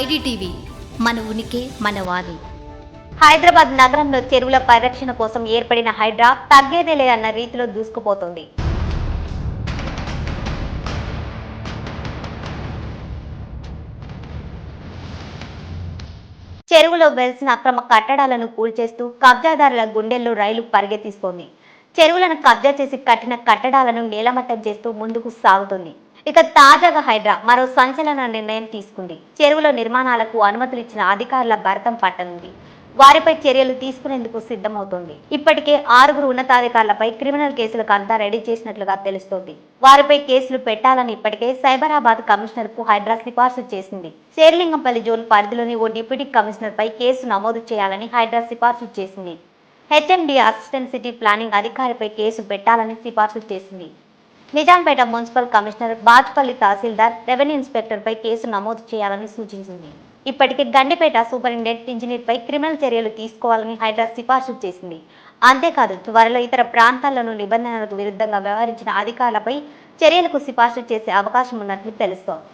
IDTV మన ఉనికి మన వాది హైదరాబాద్ నగరంలో చెరువుల పరిరక్షణ కోసం ఏర్పడిన హైడ్రా తగ్గేదే లేదన్న రీతిలో దూసుకుపోతుంది. చెరువులో వెలిసిన అక్రమ కట్టడాలను కూల్చేస్తూ కబ్జాదారుల గుండెల్లో రైలు పరిగెత్తిస్తోంది. చెరువులను కబ్జా చేసి కట్టిన కట్టడాలను నేలమట్టం చేస్తూ ముందుకు సాగుతుంది. ఇక తాజాగా హైడ్రా మరో సంచలన నిర్ణయం తీసుకుంది. చెరువుల నిర్మాణాలకు అనుమతులు ఇచ్చిన అధికారుల భరతం పట్టనుంది. వారిపై చర్యలు తీసుకునేందుకు సిద్ధమవుతోంది. ఇప్పటికే ఆరుగురు ఉన్నతాధికారులపై క్రిమినల్ కేసులకు అంతా రెడీ చేసినట్లుగా తెలుస్తోంది. వారిపై కేసులు పెట్టాలని ఇప్పటికే సైబరాబాద్ కమిషనర్కు హైడ్రా సిఫార్సు చేసింది. శేర్లింగంపల్లి జోన్ పరిధిలోని ఓ డిప్యూటీ కమిషనర్ పై కేసు నమోదు చేయాలని హైడ్రా సిఫార్సు చేసింది. హెచ్ఎండి అసిస్టెంట్ సిటీ ప్లానింగ్ అధికారిపై కేసు పెట్టాలని సిఫార్సు చేసింది. Nizampet municipal commissioner Bachupally tahsildar revenue inspector పై కేసు నమోదు చేయాలని సూచించింది. ఇప్పటికే గండిపేట సూపరింటెండెంట్ ఇంజనీర్పై క్రిమినల్ చర్యలు తీసుకోవాలని హైదరాబాద్ సిఫార్సు చేసింది. అంతేకాదు త్వరలో ఇతర ప్రాంతాల్లోనూ నిబంధనలకు విరుద్ధంగా వ్యవహరించిన అధికారులపై చర్యలకు సిఫార్సు చేసే అవకాశం ఉన్నట్లు తెలుస్తోంది.